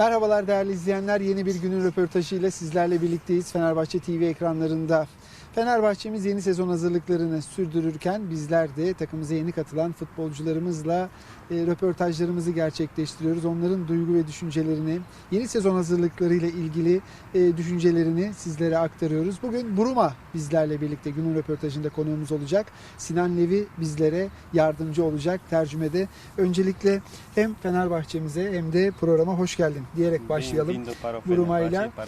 Merhabalar değerli izleyenler. Yeni bir günün röportajıyla sizlerle birlikteyiz Fenerbahçe TV ekranlarında. Fenerbahçe'miz yeni sezon hazırlıklarını sürdürürken bizler de takımımıza yeni katılan futbolcularımızla e, röportajlarımızı gerçekleştiriyoruz. Onların duygu ve düşüncelerini, yeni sezon hazırlıklarıyla ilgili e, düşüncelerini sizlere aktarıyoruz. Bugün Buruma bizlerle birlikte günün röportajında konuğumuz olacak. Sinan Levi bizlere yardımcı olacak tercümede. Öncelikle hem Fenerbahçe'mize hem de programa hoş geldin diyerek başlayalım.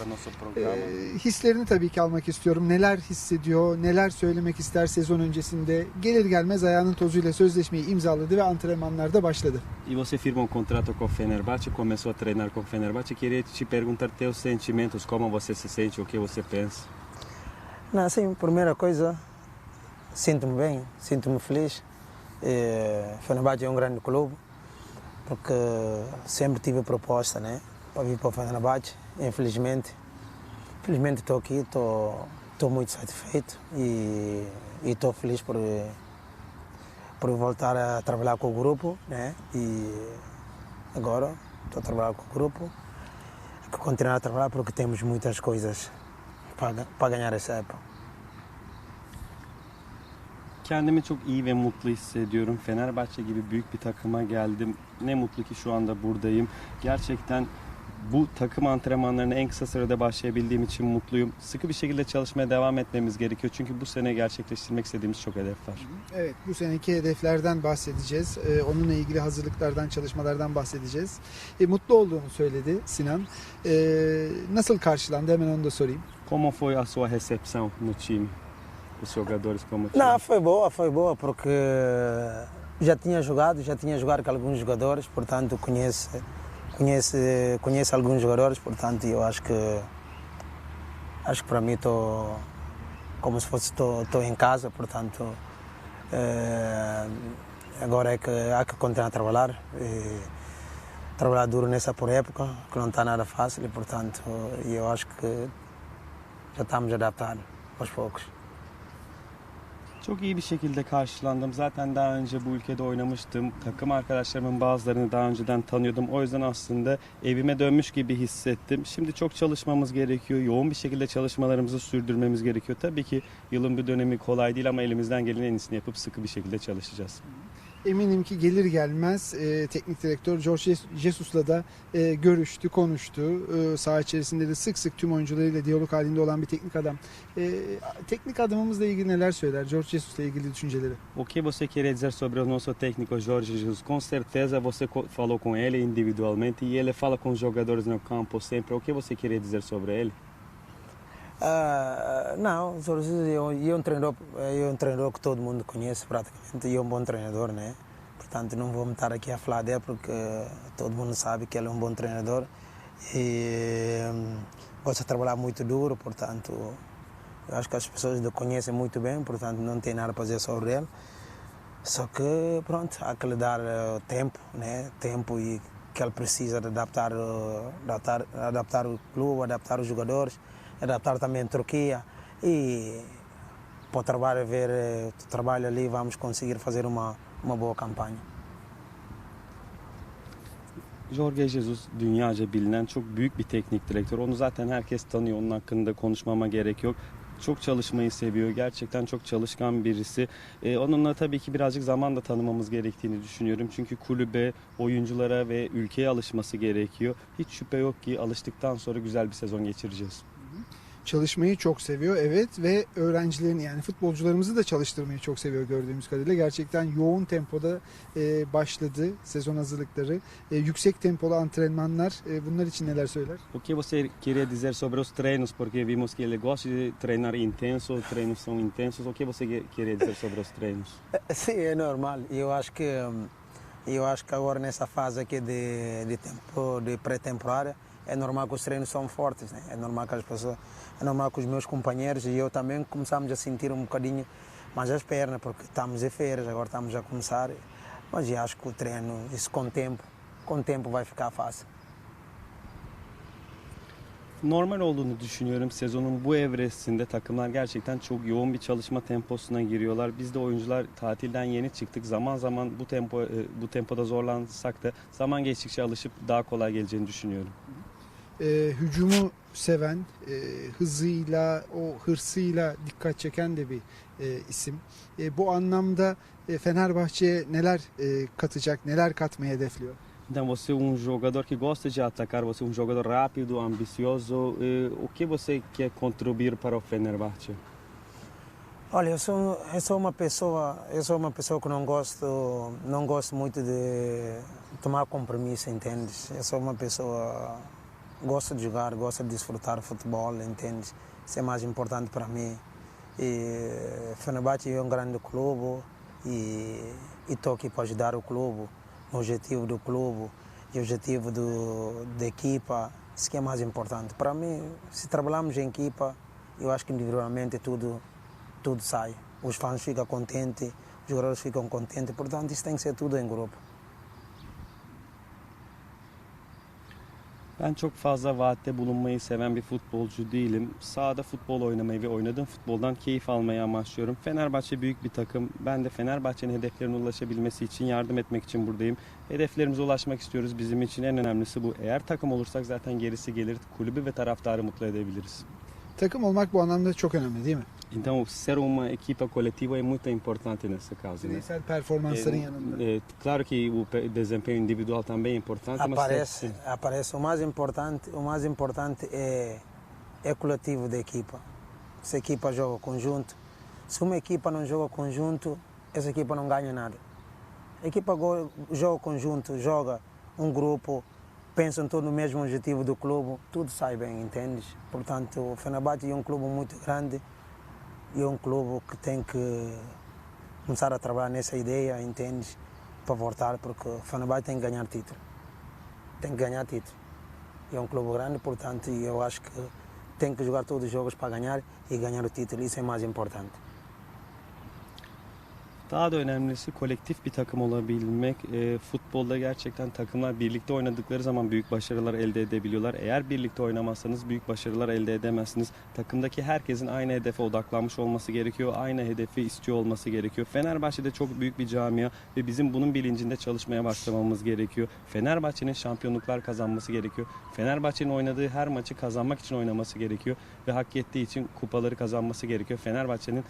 Nosso programa. Ee, hislerini tabii ki almak istiyorum. Neler hissediyor, neler söylemek ister sezon öncesinde. Gelir gelmez ayağının tozuyla sözleşmeyi imzaladı ve antrenmanlarda başladı. E você firma um contrato com o Fenerbahçe, começou a treinar com o Fenerbahçe. Queria te perguntar teus sentimentos, como você se sente, o que você pensa. Não, assim, primeira coisa, sinto-me bem, sinto-me feliz. Eh, Fenerbahçe é um grande clube, porque sempre tive proposta, né, para vir para o Fenerbahçe. Infelizmente, infelizmente estou aqui, estou estou muito satisfeito e estou feliz por por voltar a trabalhar com o grupo, né, e agora estou a trabalhar com o grupo, continuar a trabalhar porque temos muitas coisas para, para ganhar essa época. Kendimi çok iyi ve mutlu hissediyorum. Fenerbahçe gibi büyük bir takıma geldim. Ne mutlu ki şu anda buradayım. Gerçekten bu takım antrenmanlarına en kısa sürede başlayabildiğim için mutluyum. Sıkı bir şekilde çalışmaya devam etmemiz gerekiyor. Çünkü bu sene gerçekleştirmek istediğimiz çok hedef var. Evet, bu seneki hedeflerden bahsedeceğiz. Ee, onunla ilgili hazırlıklardan, çalışmalardan bahsedeceğiz. E, mutlu olduğunu söyledi Sinan. Ee, nasıl karşılandı? Hemen onu da sorayım. Como foi a sua recepção no time? Os jogadores como Não, foi boa, foi boa, porque já tinha jogado, já tinha jogado com alguns jogadores, portanto conhece, conhece, conhece alguns jogadores, portanto eu acho que acho que para mim estou como se fosse estou em casa, portanto eh, agora é que há que continuar a trabalhar. E, trabalhar duro nessa por época, que não está nada fácil, e portanto eu acho que já estamos a adaptar aos poucos. Çok iyi bir şekilde karşılandım. Zaten daha önce bu ülkede oynamıştım. Takım arkadaşlarımın bazılarını daha önceden tanıyordum. O yüzden aslında evime dönmüş gibi hissettim. Şimdi çok çalışmamız gerekiyor. Yoğun bir şekilde çalışmalarımızı sürdürmemiz gerekiyor. Tabii ki yılın bir dönemi kolay değil ama elimizden gelen en iyisini yapıp sıkı bir şekilde çalışacağız. Eminim ki gelir gelmez e, teknik direktör George Jesus- Jesus'la da e, görüştü, konuştu. E, saha içerisinde de sık sık tüm oyuncularıyla diyalog halinde olan bir teknik adam. E, teknik adamımızla ilgili neler söyler? George Jesus'la ilgili düşünceleri. O que você queria dizer sobre o nosso técnico Jorge Jesus? Com certeza você falou com ele individualmente e ele fala com os jogadores no campo sempre. O que você queria dizer sobre ele? Ah, não, o Jorge Jesus é um- é um treinador, é um treinador que todo mundo conhece praticamente e é um bom treinador, né? Portanto, não vou me estar aqui a falar dele porque todo mundo sabe que ele é um bom treinador e hum, gosta de trabalhar muito duro, portanto, acho que as pessoas o conhecem muito bem, portanto, não tem nada para dizer sobre ele. Só que, pronto, há que lhe dar eh, tempo, né? Tempo e que ele precisa de adaptar, eh, adaptar, adaptar o clube, adaptar os jogadores, adaptar também a Turquia e para o trabalho, ver eh, o trabalho ali, vamos conseguir fazer uma, uma boa campanha. Jorge Jesus dünyaca bilinen çok büyük bir teknik direktör. Onu zaten herkes tanıyor. Onun hakkında konuşmama gerek yok. Çok çalışmayı seviyor. Gerçekten çok çalışkan birisi. Ee, onunla tabii ki birazcık zaman da tanımamız gerektiğini düşünüyorum. Çünkü kulübe, oyunculara ve ülkeye alışması gerekiyor. Hiç şüphe yok ki alıştıktan sonra güzel bir sezon geçireceğiz. Çalışmayı çok seviyor evet ve öğrencilerini yani futbolcularımızı da çalıştırmayı çok seviyor gördüğümüz kadarıyla. Gerçekten yoğun tempoda e, başladı sezon hazırlıkları. E, yüksek tempolu antrenmanlar e, bunlar için neler söyler? O que você queria dizer sobre os treinos? Porque vimos que ele gosta de treinar intenso, os treinos são intensos. O que você que- queria dizer sobre os treinos? Sim, é normal. Eu acho que eu acho que agora nessa fase aqui de, de tempo de pré-temporada é normal que os treinos são fortes, né? É normal que as pessoas, é normal que os meus companheiros e eu também começamos a sentir um bocadinho mais as pernas porque estamos em férias, agora estamos a começar. Mas eu acho que o treino, isso com o tempo, com o tempo vai ficar fácil. normal olduğunu düşünüyorum. Sezonun bu evresinde takımlar gerçekten çok yoğun bir çalışma temposuna giriyorlar. Biz de oyuncular tatilden yeni çıktık. Zaman zaman bu tempo e, bu tempoda zorlansak da zaman geçtikçe alışıp daha kolay geleceğini düşünüyorum. E, hücumu seven, e, hızıyla, o hırsıyla dikkat çeken de bir e, isim. E, bu anlamda e, Fenerbahçe'ye neler e, katacak, neler katmayı hedefliyor? Então, você é um jogador que gosta de atacar, você é um jogador rápido, ambicioso. Eh, o que você quer contribuir para o Fenerbahçe? Olha, eu sou, eu sou uma pessoa, eu sou uma pessoa que não gosto, não gosto muito de tomar compromisso, entendes? Eu sou uma pessoa gosto de jogar, gosto de desfrutar futebol, entendes? Isso é mais importante para mim. E Fenerbahçe é um grande clube e estou aqui para ajudar o clube, o objetivo do clube e o objetivo do, da equipa, isso que é mais importante. Para mim, se trabalharmos em equipa, eu acho que individualmente tudo tudo sai. Os fãs ficam contentes, os jogadores ficam contentes, portanto isso tem que ser tudo em grupo. Ben çok fazla vaatte bulunmayı seven bir futbolcu değilim. Sahada futbol oynamayı ve oynadığım futboldan keyif almayı amaçlıyorum. Fenerbahçe büyük bir takım. Ben de Fenerbahçe'nin hedeflerine ulaşabilmesi için yardım etmek için buradayım. Hedeflerimize ulaşmak istiyoruz. Bizim için en önemlisi bu. Eğer takım olursak zaten gerisi gelir. Kulübü ve taraftarı mutlu edebiliriz. Takım olmak bu anlamda çok önemli değil mi? Então, ser uma equipa coletiva é muito importante nesse caso. Né? Performansların É, yanında. é, claro que o pe- desempenho individual também é importante, mas Aparece, sim. aparece. O mais importante, o mais importante é, é coletivo da equipa. Se a equipa joga conjunto, se uma equipa não joga conjunto, essa equipa não ganha nada. A equipa joga conjunto, joga um grupo, pensam todo no mesmo objetivo do clube, tudo sai bem, entendes? Portanto, o Fenerbahçe é um clube muito grande e é um clube que tem que começar a trabalhar nessa ideia, entendes? Para voltar, porque o Fenerbahçe tem que ganhar título. Tem que ganhar título. É um clube grande, portanto, e eu acho que tem que jogar todos os jogos para ganhar e ganhar o título. Isso é mais importante. Daha da önemlisi kolektif bir takım olabilmek. E, futbolda gerçekten takımlar birlikte oynadıkları zaman büyük başarılar elde edebiliyorlar. Eğer birlikte oynamazsanız büyük başarılar elde edemezsiniz. Takımdaki herkesin aynı hedefe odaklanmış olması gerekiyor. Aynı hedefi istiyor olması gerekiyor. Fenerbahçe'de çok büyük bir camia ve bizim bunun bilincinde çalışmaya başlamamız gerekiyor. Fenerbahçe'nin şampiyonluklar kazanması gerekiyor. Fenerbahçe'nin oynadığı her maçı kazanmak için oynaması gerekiyor ve hak ettiği için kupaları kazanması gerekiyor. Fenerbahçe'nin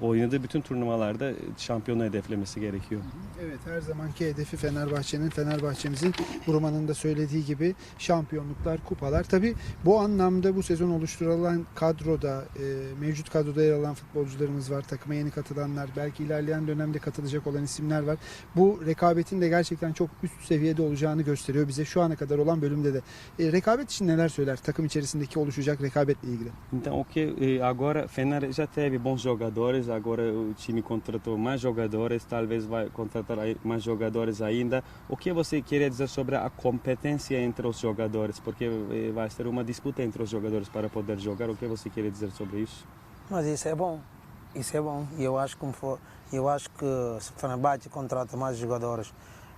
oynadığı bütün turnuvalarda şampiyonu hedeflemesi gerekiyor. Evet her zamanki hedefi Fenerbahçe'nin, Fenerbahçe'mizin Burman'ın da söylediği gibi şampiyonluklar, kupalar. Tabi bu anlamda bu sezon oluşturulan kadroda, e, mevcut kadroda yer alan futbolcularımız var. Takıma yeni katılanlar, belki ilerleyen dönemde katılacak olan isimler var. Bu rekabetin de gerçekten çok üst seviyede olacağını gösteriyor bize şu ana kadar olan bölümde de. E, rekabet için neler söyler takım içerisindeki oluşacak rekabetle ilgili? Então, o que agora Fener já teve bons jogadores, agora o time contratou mais jogadores, talvez vai contratar mais jogadores ainda. O que você queria dizer sobre a competência entre os jogadores? Porque eh, vai ser uma disputa entre os jogadores para poder jogar. O que você queria dizer sobre isso? Mas isso é bom. Isso é bom. E eu acho que for, eu acho que se o Fenerbahçe contrata mais jogadores,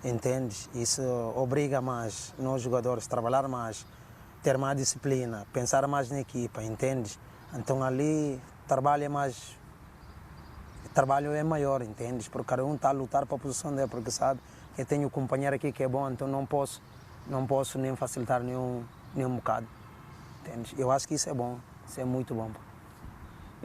entendes? Isso obriga mais nós jogadores a trabalhar mais, ter mais disciplina, pensar mais na equipa, entendes? Então ali trabalho é mais trabalho é maior, entendes? Porque cada um está a lutar para a posição dele, porque sabe que eu tenho um companheiro aqui que é bom, então não posso, não posso nem facilitar nenhum, nenhum bocado. Entendes? Eu acho que isso é bom, isso é muito bom.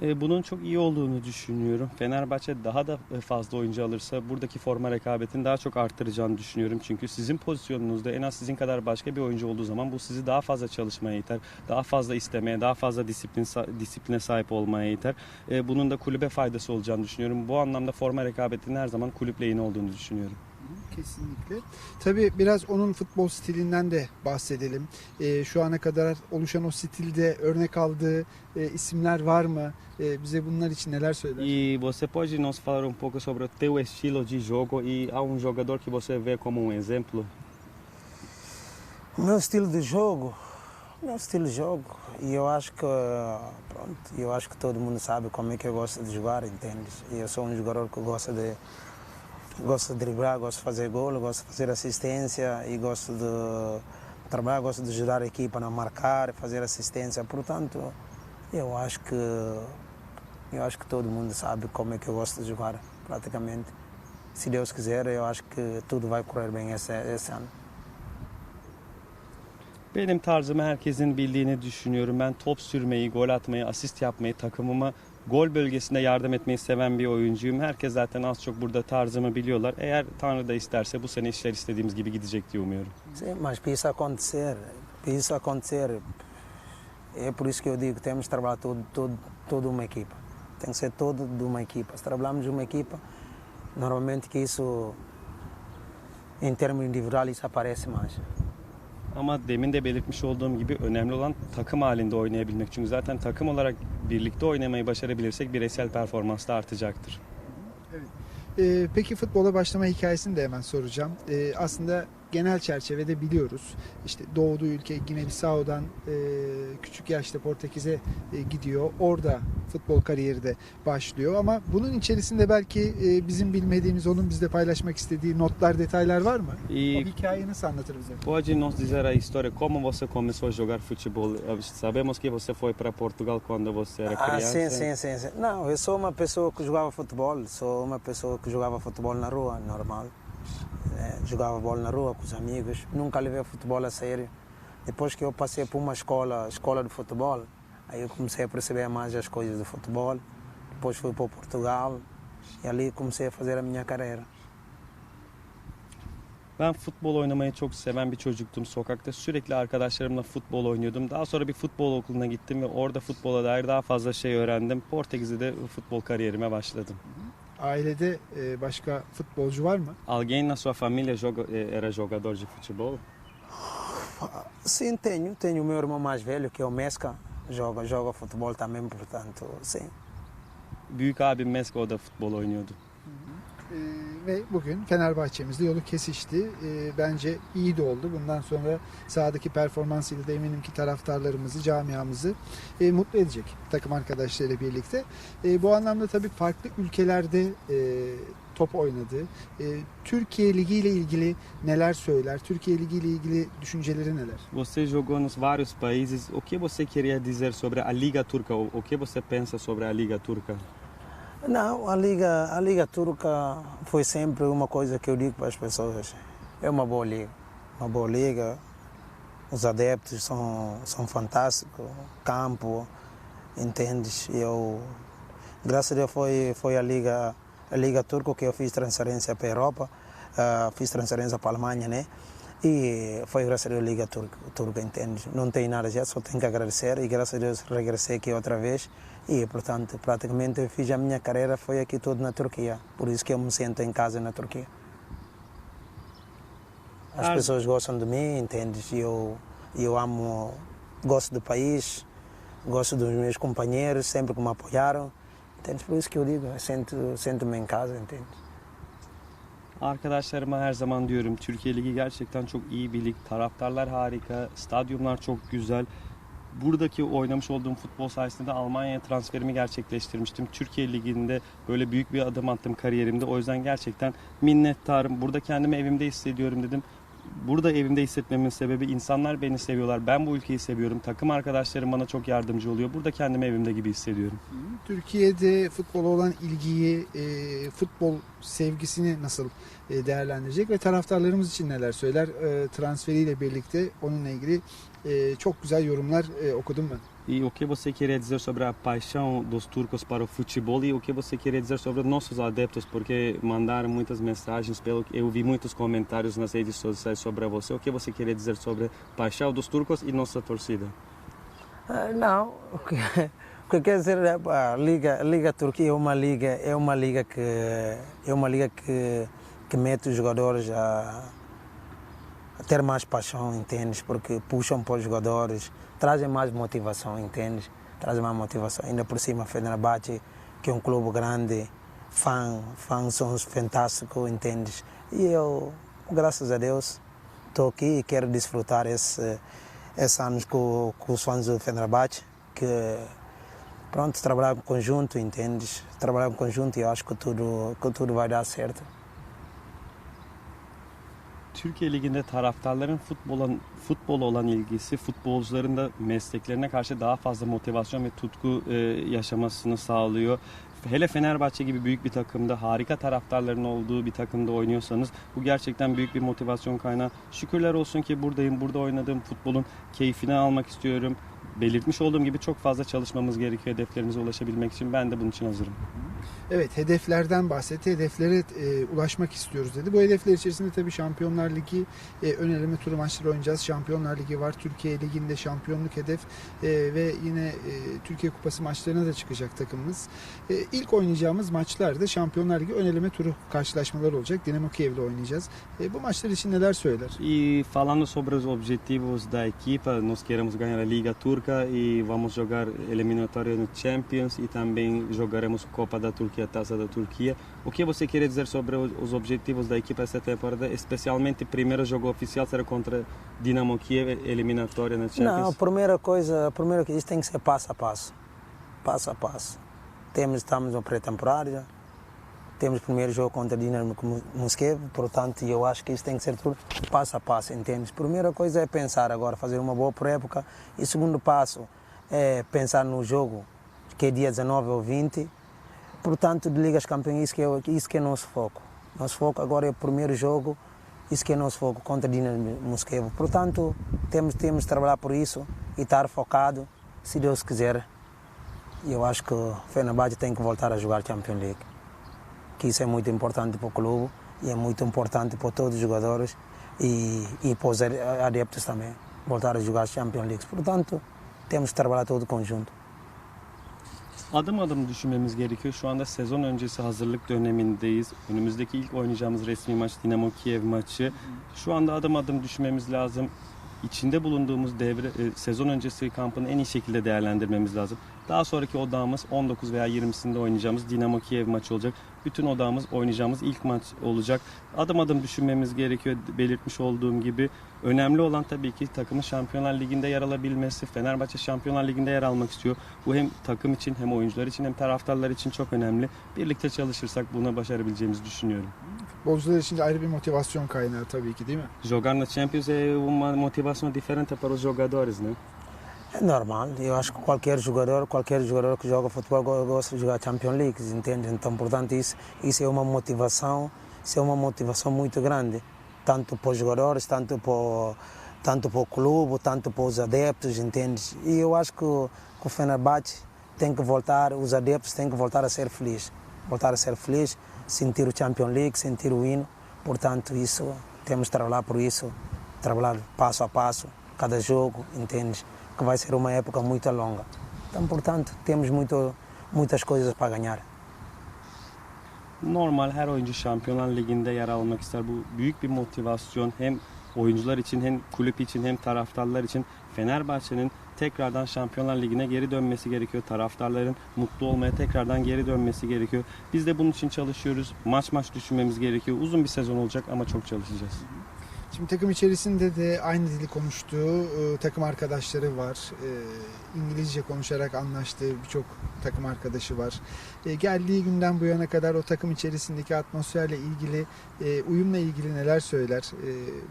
E, Bunun çok iyi olduğunu düşünüyorum. Fenerbahçe daha da fazla oyuncu alırsa buradaki forma rekabetini daha çok arttıracağını düşünüyorum. Çünkü sizin pozisyonunuzda en az sizin kadar başka bir oyuncu olduğu zaman bu sizi daha fazla çalışmaya iter. Daha fazla istemeye, daha fazla disiplin disipline sahip olmaya iter. E, Bunun da kulübe faydası olacağını düşünüyorum. Bu anlamda forma rekabetinin her zaman kulüp lehine olduğunu düşünüyorum. Kesinlikle. Tabii biraz onun futbol stilinden de bahsedelim. Ee, şu ana kadar oluşan o stilde örnek aldığı e, isimler var mı? Ee, bize bunlar için neler söyler? E você pode nos falar um pouco sobre o teu estilo de jogo e há um jogador que você vê como um exemplo? O meu estilo de jogo, o meu estilo de jogo, e eu acho que pronto, eu acho que todo mundo sabe como é que eu gosto de jogar, entende? E eu sou um jogador que gosta de gosto de driblar, gosto de fazer gol, gosto de fazer assistência e gosto de trabalhar, gosto de ajudar a equipa a marcar, fazer assistência. Portanto, eu acho que eu acho que todo mundo sabe como é que eu gosto de jogar, praticamente. Se Deus quiser, eu acho que tudo vai correr bem esse, esse ano. Benim tarzımı herkesin bildiğini düşünüyorum. Ben top sürmeyi, gol atmayı, asist yapmayı, takımıma gol bölgesinde yardım etmeyi seven bir oyuncuyum. Herkes zaten az çok burada tarzımı biliyorlar. Eğer Tanrı da isterse bu sene işler istediğimiz gibi gidecek diye umuyorum. Mas para isso acontecer, para isso acontecer, é por isso que eu digo que temos de trabalhar todo, todo, toda uma equipa. Tem que ser todo de uma equipa. Se trabalharmos uma equipa, normalmente que isso, em termos individual, isso aparece mais. Ama demin de belirtmiş olduğum gibi önemli olan takım halinde oynayabilmek. Çünkü zaten takım olarak birlikte oynamayı başarabilirsek bireysel performans da artacaktır. Ee, peki futbola başlama hikayesini de hemen soracağım. Ee, aslında genel çerçevede biliyoruz. İşte doğduğu ülke Gine-Bissau'dan e, küçük yaşta Portekiz'e e, gidiyor. Orada futbol kariyeri de başlıyor. Ama bunun içerisinde belki e, bizim bilmediğimiz, onun bizle paylaşmak istediği notlar, detaylar var mı? O E hikayeyi nasıl anlatır bize? pode nos dizer a história como você começou a jogar futebol? Sabemos que você foi para Portugal quando você era Ah, criança. sim, sim, sim, sim. Não, eu sou uma pessoa que jogava futebol, sou uma pessoa que jogava futebol na rua, normal. Eh, jogava bola na rua com os amigos, nunca levei futebol a sério. Depois que eu passei por uma escola, escola de futebol, aí eu comecei a perceber mais as coisas do futebol. Depois fui para Portugal e ali comecei a fazer a minha carreira. Ben futbol oynamayı çok seven bir çocuktum. Sokakta sürekli arkadaşlarımla futbol oynuyordum. Daha sonra bir futbol okuluna gittim ve orada futbola dair daha fazla şey öğrendim. Portekiz'de de futbol kariyerime başladım. Ailede e, başka futbolcu var mı? Alguém na sua família joga, era jogador de futebol? Sim, tenho. Tenho o meu irmão mais velho, que é o Mesca, joga, joga futebol também, portanto, sim. Büyük abim Mesko o da futbol oynuyordu. Ee, ve bugün Fenerbahçe'mizde yolu kesişti. Ee, bence iyi de oldu. Bundan sonra sahadaki performansıyla da eminim ki taraftarlarımızı, camiamızı e, mutlu edecek takım arkadaşlarıyla birlikte. E, bu anlamda tabii farklı ülkelerde e, top oynadı. E, Türkiye Ligi ile ilgili neler söyler? Türkiye Ligi ile ilgili düşünceleri neler? Você jogou nos vários países. O que você queria dizer sobre a Liga Turca? O que você pensa sobre a Liga Turca? Não, a Liga, a Liga Turca foi sempre uma coisa que eu digo para as pessoas. É uma boa liga. Uma boa liga. Os adeptos são, são fantásticos. Campo, entendes? Eu, graças a Deus foi, foi a Liga, a Liga Turca que eu fiz transferência para a Europa. ah, fiz transferência para a Alemanha, né? E foi graças a Deus a Liga Turca, turca entende? Não tem nada já, só tenho que agradecer. E graças a Deus regressei aqui outra vez. E, portanto, praticamente eu fiz a minha carreira foi aqui tudo na Turquia. Por isso que eu me sinto em casa na Turquia. As Ah. pessoas gostam de mim, entendes? Eu, eu amo, gosto do país, gosto dos meus companheiros, sempre que me apoiaram. Entendes? Por isso que eu digo, eu sinto, sinto-me em casa, entendes? Arkadaşlarıma her zaman diyorum Türkiye Ligi gerçekten çok iyi bir lig. Taraftarlar harika, stadyumlar çok güzel. Buradaki oynamış olduğum futbol sayesinde Almanya'ya transferimi gerçekleştirmiştim. Türkiye Ligi'nde böyle büyük bir adım attım kariyerimde. O yüzden gerçekten minnettarım. Burada kendimi evimde hissediyorum dedim. Burada evimde hissetmemin sebebi insanlar beni seviyorlar. Ben bu ülkeyi seviyorum. Takım arkadaşlarım bana çok yardımcı oluyor. Burada kendimi evimde gibi hissediyorum. Türkiye'de futbola olan ilgiyi, e, futbol sevgisini nasıl e, değerlendirecek ve taraftarlarımız için neler söyler? E, transferiyle birlikte onunla ilgili e, çok güzel yorumlar e, okudum ben. E o que você queria dizer sobre a paixão dos turcos para o futebol e o que você queria dizer sobre nossos adeptos, porque mandaram muitas mensagens, pelo eu vi muitos comentários nas redes sociais sobre você. O que você queria dizer sobre paixão dos turcos e nossa torcida? Ah, Não, o que, o que quer dizer é, a liga, a liga Turquia é uma liga, é uma liga que é uma liga que, que mete os jogadores a, a ter mais paixão, entendes? Porque puxam para os jogadores, trazem mais motivação, entendes? Trazem mais motivação. Ainda por cima, Fenerbahçe, que é um clube grande, fã, fãs são fantásticos, entendes? E eu, graças a Deus, estou aqui e quero desfrutar esse, esses anos com, com os fãs do Fenerbahçe, que pronto, trabalhar em conjunto, entendes? Trabalhar em conjunto e eu acho que tudo, que tudo vai dar certo. Türkiye Ligi'nde taraftarların futbola, futbola olan ilgisi futbolcuların da mesleklerine karşı daha fazla motivasyon ve tutku e, yaşamasını sağlıyor. Hele Fenerbahçe gibi büyük bir takımda harika taraftarların olduğu bir takımda oynuyorsanız bu gerçekten büyük bir motivasyon kaynağı. Şükürler olsun ki buradayım. Burada oynadığım futbolun keyfini almak istiyorum. Belirtmiş olduğum gibi çok fazla çalışmamız gerekiyor hedeflerimize ulaşabilmek için. Ben de bunun için hazırım. Evet hedeflerden bahsetti. Hedeflere e, ulaşmak istiyoruz dedi. Bu hedefler içerisinde tabii Şampiyonlar Ligi e, ön eleme turu maçları oynayacağız. Şampiyonlar Ligi var. Türkiye Ligi'nde şampiyonluk hedef e, ve yine e, Türkiye Kupası maçlarına da çıkacak takımımız. E, ilk oynayacağımız maçlarda Şampiyonlar Ligi ön eleme turu karşılaşmaları olacak. Dinamo Kiev'le oynayacağız. E, bu maçlar için neler söyler? E falando sobre os objetivos da equipa, nós queremos ganhar a Liga Turca e vamos jogar eliminatória no Champions e também jogaremos Copa da Turquia, Taça da Turquia. O que você quer dizer sobre os os objetivos da equipa esta temporada? Especialmente, o primeiro jogo oficial será contra Dinamo Kiev, eliminatória na Não, a Champions. primeira coisa, a primeira que isso tem que ser passo a passo. Passo a passo. Temos, estamos na pré-temporada, temos o primeiro jogo contra Dinamo Mosquevo, portanto, eu acho que isso tem que ser tudo passo a passo, entende? Primeira coisa é pensar agora, fazer uma boa pré-época, e segundo passo é pensar no jogo, que é dia 19 ou 20, portanto, de Ligas Campeões, isso que, é, isso que é nosso foco. Nosso foco agora é o primeiro jogo, isso que é nosso foco contra Dinamo Mosquevo. Portanto, temos, temos de trabalhar por isso e estar focado, se Deus quiser. Eu acho que o Fenerbahçe tem que voltar a jogar Champions League. Que isso é muito importante para o clube e é muito importante para todos os jogadores e, e para os adeptos também. Voltar a jogar Champions League. Portanto, temos de trabalhar todo conjunto. Adım adım düşünmemiz gerekiyor. Şu anda sezon öncesi hazırlık dönemindeyiz. Önümüzdeki ilk oynayacağımız resmi maç Dinamo Kiev maçı. Şu anda adım adım düşünmemiz lazım. İçinde bulunduğumuz devre e, sezon öncesi kampını en iyi şekilde değerlendirmemiz lazım. Daha sonraki odağımız 19 veya 20'sinde oynayacağımız Dinamo Kiev maçı olacak. Bütün odağımız oynayacağımız ilk maç olacak. Adım adım düşünmemiz gerekiyor. Belirtmiş olduğum gibi önemli olan tabii ki takımın Şampiyonlar Ligi'nde yer alabilmesi. Fenerbahçe Şampiyonlar Ligi'nde yer almak istiyor. Bu hem takım için hem oyuncular için hem taraftarlar için çok önemli. Birlikte çalışırsak bunu başarabileceğimizi düşünüyorum. Futbolcular için de ayrı bir motivasyon kaynağı tabii ki değil mi? Jogar na Champions é uma motivação diferente para os jogadores, né? É normal, eu acho que qualquer jogador, qualquer jogador que joga futebol go- gosta de jogar Champions League, entende? Então, portanto, isso, isso é uma motivação, isso é uma motivação muito grande, tanto para os jogadores, tanto para, tanto para o clube, tanto para os adeptos, entende? E eu acho que, que o Fenerbahçe tem que voltar, os adeptos têm que voltar a ser felizes, voltar a ser felizes, sentir o Champions League, sentir o hino, portanto, isso, temos de trabalhar por isso, trabalhar passo a passo, cada jogo, entende? Que vai ser uma época muito longa. Então, portanto, temos muito, muitas coisas para ganhar. Normal her oyuncu Şampiyonlar Ligi'nde yer almak ister. Bu büyük bir motivasyon hem oyuncular için hem kulüp için hem taraftarlar için Fenerbahçe'nin tekrardan Şampiyonlar Ligi'ne geri dönmesi gerekiyor. Taraftarların mutlu olmaya tekrardan geri dönmesi gerekiyor. Biz de bunun için çalışıyoruz. Maç maç düşünmemiz gerekiyor. Uzun bir sezon olacak ama çok çalışacağız. Şimdi takım içerisinde de aynı dili konuştuğu e, takım arkadaşları var. E, İngilizce konuşarak anlaştığı birçok takım arkadaşı var. E, geldiği günden bu yana kadar o takım içerisindeki atmosferle ilgili, uyumla ilgili neler söyler?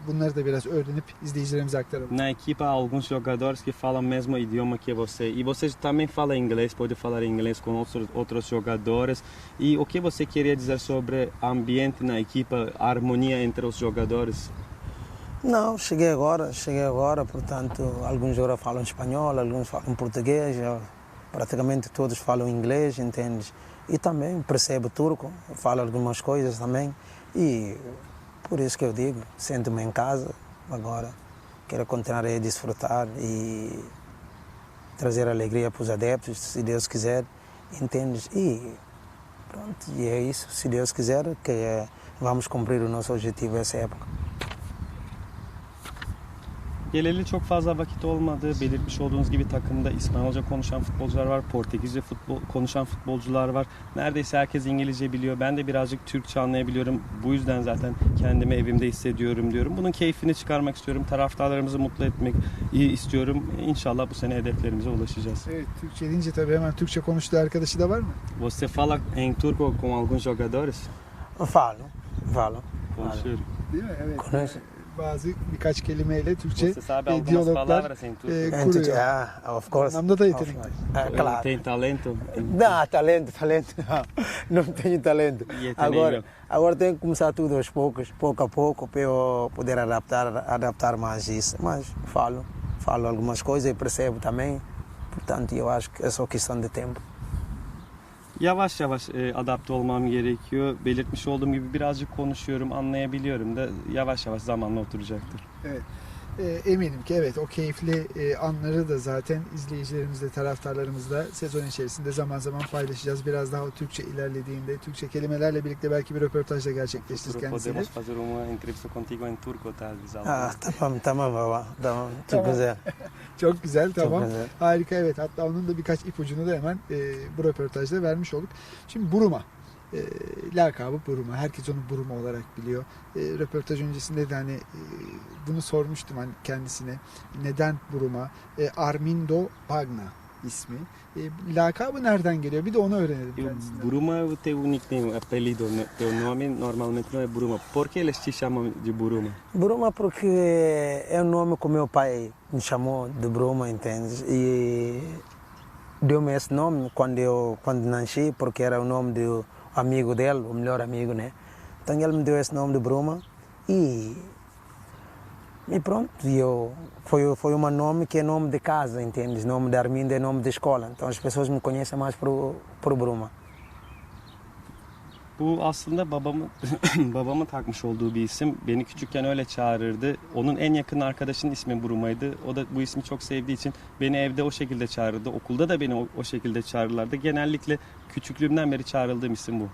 Bunları da biraz öğrenip izleyicilerimize aktaralım. Na equipa alguns jogadores que falam mesmo idioma que você. E você também fala inglês, pode falar inglês com outros, outros jogadores. E o que você queria dizer sobre ambiente na equipa, harmonia entre os jogadores? Não, cheguei agora, cheguei agora, portanto, alguns jogadores falam espanhol, alguns falam português, praticamente todos falam inglês, entende? E também percebo turco, falo algumas coisas também. E por isso que eu digo, sinto-me em casa agora, quero continuar a desfrutar e trazer alegria para os adeptos, se Deus quiser, entende? E pronto, e é isso, se Deus quiser, que eh, vamos cumprir o nosso objetivo essa época. Geleli çok fazla vakit olmadı. Belirtmiş olduğunuz gibi takımda İspanyolca konuşan futbolcular var, Portekizce futbol konuşan futbolcular var. Neredeyse herkes İngilizce biliyor. Ben de birazcık Türkçe anlayabiliyorum. Bu yüzden zaten kendimi evimde hissediyorum diyorum. Bunun keyfini çıkarmak istiyorum. Taraftarlarımızı mutlu etmek iyi istiyorum. İnşallah bu sene hedeflerimize ulaşacağız. Evet, Türkçe deyince tabii hemen Türkçe konuştuğu arkadaşı da var mı? Você fala em turco com alguns jogadores? Falo, falo. Konuşuyorum. Değil mi? Evet. Konuş. Bazı birkaç kelimeyle Türkçe Você sabe e, algumas diyaloglar palavras em turco? e, kuruyor. yeah, of course. Anlamda da yetenekli. Ah, claro. Tem talento? Não, talento, talento. Não, não tenho talento. É Agora, agora tenho que começar tudo aos poucos, pouco a pouco, para eu poder adaptar, adaptar mais isso. Mas falo, falo algumas coisas e percebo também. Portanto, eu acho que é só questão de tempo. Yavaş yavaş e, adapte olmam gerekiyor. Belirtmiş olduğum gibi birazcık konuşuyorum, anlayabiliyorum da yavaş yavaş zamanla oturacaktır. E, eminim ki evet o keyifli e, anları da zaten izleyicilerimizle, taraftarlarımızla sezon içerisinde zaman zaman paylaşacağız. Biraz daha o Türkçe ilerlediğinde, Türkçe kelimelerle birlikte belki bir röportaj da gerçekleştiririz kendisiyle. podemos fazer uma entrevista contigo em turco, algo. Ah, tamam, tamam baba. Tamam, çok Tamam. güzel. Çok güzel, tamam. Çok güzel. Harika evet. Hatta onun da birkaç ipucunu da hemen e, bu röportajda vermiş olduk. Şimdi Buruma. E, lakabı Buruma. Herkes onu Buruma olarak biliyor. E, röportaj öncesinde de hani e, bunu sormuştum hani kendisine. Neden Buruma? E, Armindo Pagna ismi. E, lakabı nereden geliyor? Bir de onu öğrenelim E o kendisinden. Bruma é o teu nickname, apelido, teu nome normalmente não é Bruma. Por que eles te chamam de Buruma? Bruma porque é um nome que o meu pai me chamou de Bruma, entende? E deu-me esse nome quando eu quando nasci, porque era o nome do amigo dele, o melhor amigo, né? Então ele me deu esse nome de Bruma e e pronto, eu foi foi um nome que é nome de casa, entende? Nome de Armindo é nome de escola, então as pessoas me conhecem mais por por Bruma. Bu aslında babamın babamın takmış olduğu bir isim. Beni küçükken öyle çağırırdı. Onun en yakın arkadaşının ismi Buruma'ydı. O da bu ismi çok sevdiği için beni evde o şekilde çağırırdı. Okulda da beni o, o şekilde çağırırlardı. Genellikle küçüklüğümden beri çağrıldığım isim bu.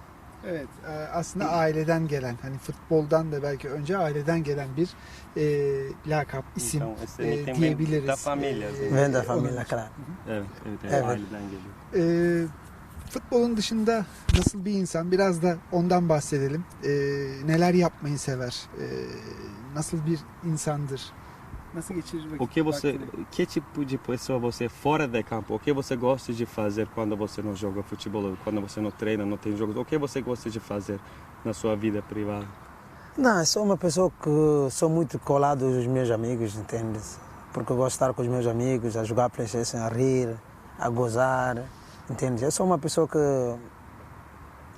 Evet e, aslında aileden gelen hani futboldan da belki önce aileden gelen bir e, lakap, isim esse e, diyebiliriz. Da família. E, Vem da claro. Evet, evet, evet, Evet. aileden geliyor. E, futbolun dışında nasıl bir insan? Biraz da ondan bahsedelim. E, neler yapmayı sever? E, nasıl bir insandır? Nasıl geçirir vakit? O que você, vaktini? que tipo de pessoa você é fora de campo? O que você gosta de fazer quando você não joga futebol, quando você não treina, não tem jogos? O que você gosta de fazer na sua vida privada? Não, sou uma pessoa que sou muito colado aos meus amigos, entende? Porque eu gosto de estar com os meus amigos, a jogar Playstation, a rir, a gozar, entende? Eu sou uma pessoa que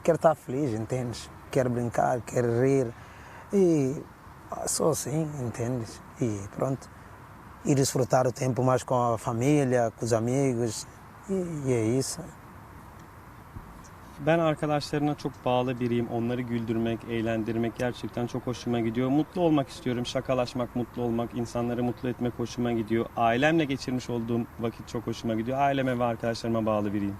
quer estar feliz, entende? Quer brincar, quer rir e sou assim, entende? E pronto. E desfrutar o tempo mais com a família, com os amigos e, e é isso. Ben arkadaşlarına çok bağlı biriyim. Onları güldürmek, eğlendirmek gerçekten çok hoşuma gidiyor. Mutlu olmak istiyorum. Şakalaşmak, mutlu olmak, insanları mutlu etmek hoşuma gidiyor. Ailemle geçirmiş olduğum vakit çok hoşuma gidiyor. Aileme ve arkadaşlarıma bağlı biriyim.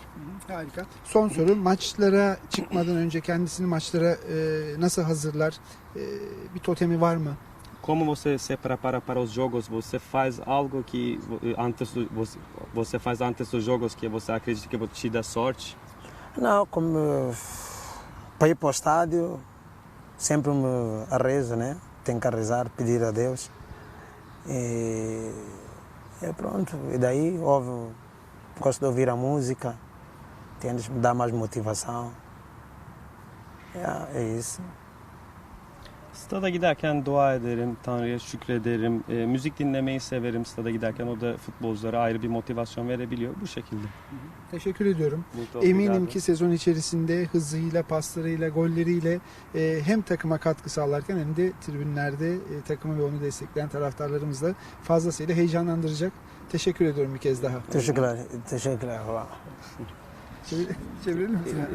Harika. Son soru maçlara çıkmadan önce kendisini maçlara e, nasıl hazırlar? E, bir totemi var mı? Como você se prepara para os jogos? Você faz algo que eh, antes do- você, você faz antes dos jogos que você acredita que te dá sorte? Não, como para ir para o estádio, sempre me rezo, né? Tenho que rezar, pedir a Deus. E, e pronto, e daí ouvo, gosto de ouvir a música, entendes? Me dá mais motivação. É, é isso. Stada giderken dua ederim, Tanrı'ya şükrederim. E, müzik dinlemeyi severim stada giderken. O da futbolculara ayrı bir motivasyon verebiliyor bu şekilde. Teşekkür ediyorum. Eminim ki sezon içerisinde hızıyla, paslarıyla, golleriyle e, hem takıma katkı sağlarken hem de tribünlerde e, takımı ve onu destekleyen taraftarlarımızla fazlasıyla heyecanlandıracak. Teşekkür ediyorum bir kez daha. Teşekkürler, teşekkürler.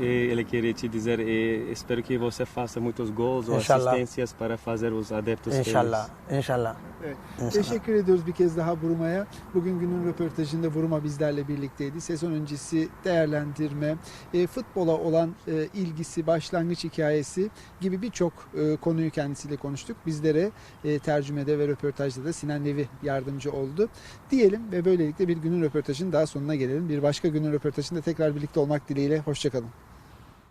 E, ele queria te dizer, e, espero que você faça muitos gols ou Inshallah. assistências para fazer os adeptos İnşallah, inşallah. Evet. İnşallah. Teşekkür ediyoruz bir kez daha Buruma'ya. Bugün günün röportajında Buruma bizlerle birlikteydi. Sezon öncesi değerlendirme, e, futbola olan e, ilgisi, başlangıç hikayesi gibi birçok e, konuyu kendisiyle konuştuk. Bizlere e, tercümede ve röportajda da Sinan Nevi yardımcı oldu. Diyelim ve böylelikle bir günün röportajının daha sonuna gelelim. Bir başka günün röportajında tekrar birlikte olmak dileğiyle. Hoşçakalın.